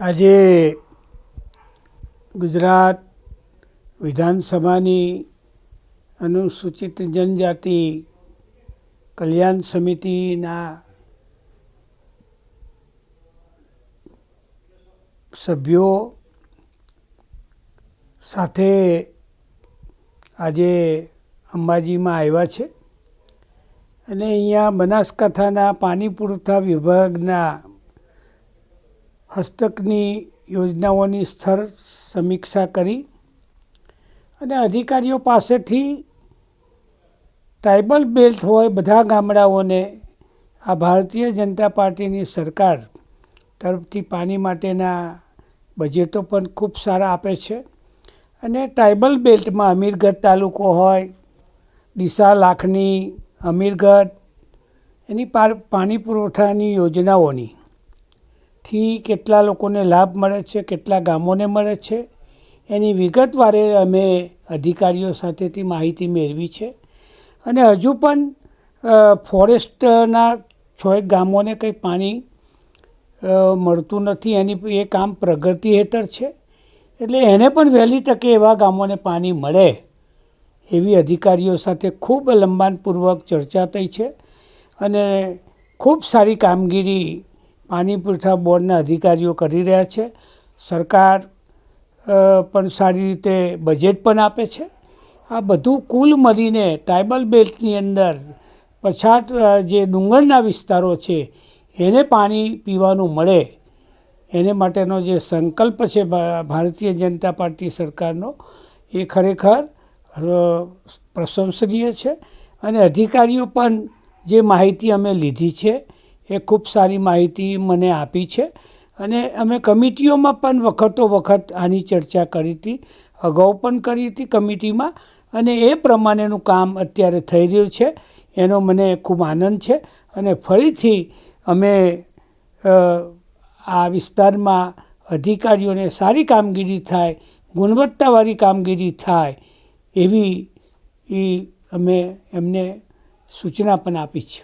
આજે ગુજરાત વિધાનસભાની અનુસૂચિત જનજાતિ કલ્યાણ સમિતિના સભ્યો સાથે આજે અંબાજીમાં આવ્યા છે. અને અહીંયા બનાસકાંઠાના પાણી પુરવઠા વિભાગના હસ્તકની યોજનાઓની સ્થળ સમીક્ષા કરી અને અધિકારીઓ પાસેથી ટ્રાઇબલ બેલ્ટ હોય બધા ગામડાઓને આ ભારતીય જનતા પાર્ટીની સરકાર તરફથી પાણી માટેના બજેટો પણ ખૂબ સારા આપે છે. અને ટ્રાઇબલ બેલ્ટમાં અમીરગઢ તાલુકો હોય, ડીસા લાખની અમીરગઢ, એની પાર પાણી પુરવઠાની યોજનાઓની થી કેટલા લોકોને લાભ મળે છે, કેટલા ગામોને મળે છે, એની વિગતવારે અમે અધિકારીઓ સાથેથી માહિતી મેળવી છે. અને હજુ પણ ફોરેસ્ટના છ એક ગામોને કંઈ પાણી મળતું નથી, એની એ કામ પ્રગતિ હેઠળ છે. એટલે એને પણ વહેલી તકે એવા ગામોને પાણી મળે એવી અધિકારીઓ સાથે ખૂબ લંબાણપૂર્વક ચર્ચા થઈ છે. અને ખૂબ સારી કામગીરી પાણી પુરવઠા બોર્ડના અધિકારીઓ કરી રહ્યા છે. સરકાર પણ સારી રીતે બજેટ પણ આપે છે. આ બધું કુલ મળીને ટ્રાઇબલ બેલ્ટની અંદર પછાત જે ડુંગરના વિસ્તારો છે, એને પાણી પીવાનું મળે. એને માટેનો જે સંકલ્પ છે ભારતીય જનતા પાર્ટી સરકારનો, એ ખરેખર પ્રશંસનીય છે. અને અધિકારીઓ પણ જે માહિતી અમે લીધી છે એ ખૂબ સારી માહિતી મને આપી છે. અને અમે કમિટીઓમાં પણ વખતો વખત આની ચર્ચા કરી હતી, અગાઉ પણ કરી હતી કમિટીમાં. અને એ પ્રમાણેનું કામ અત્યારે થઈ રહ્યું છે, એનો મને ખૂબ આનંદ છે. અને ફરીથી અમે આ વિસ્તારમાં અધિકારીઓને સારી કામગીરી થાય, ગુણવત્તાવાળી કામગીરી થાય એવી અમે એમને સૂચના પણ આપી છે.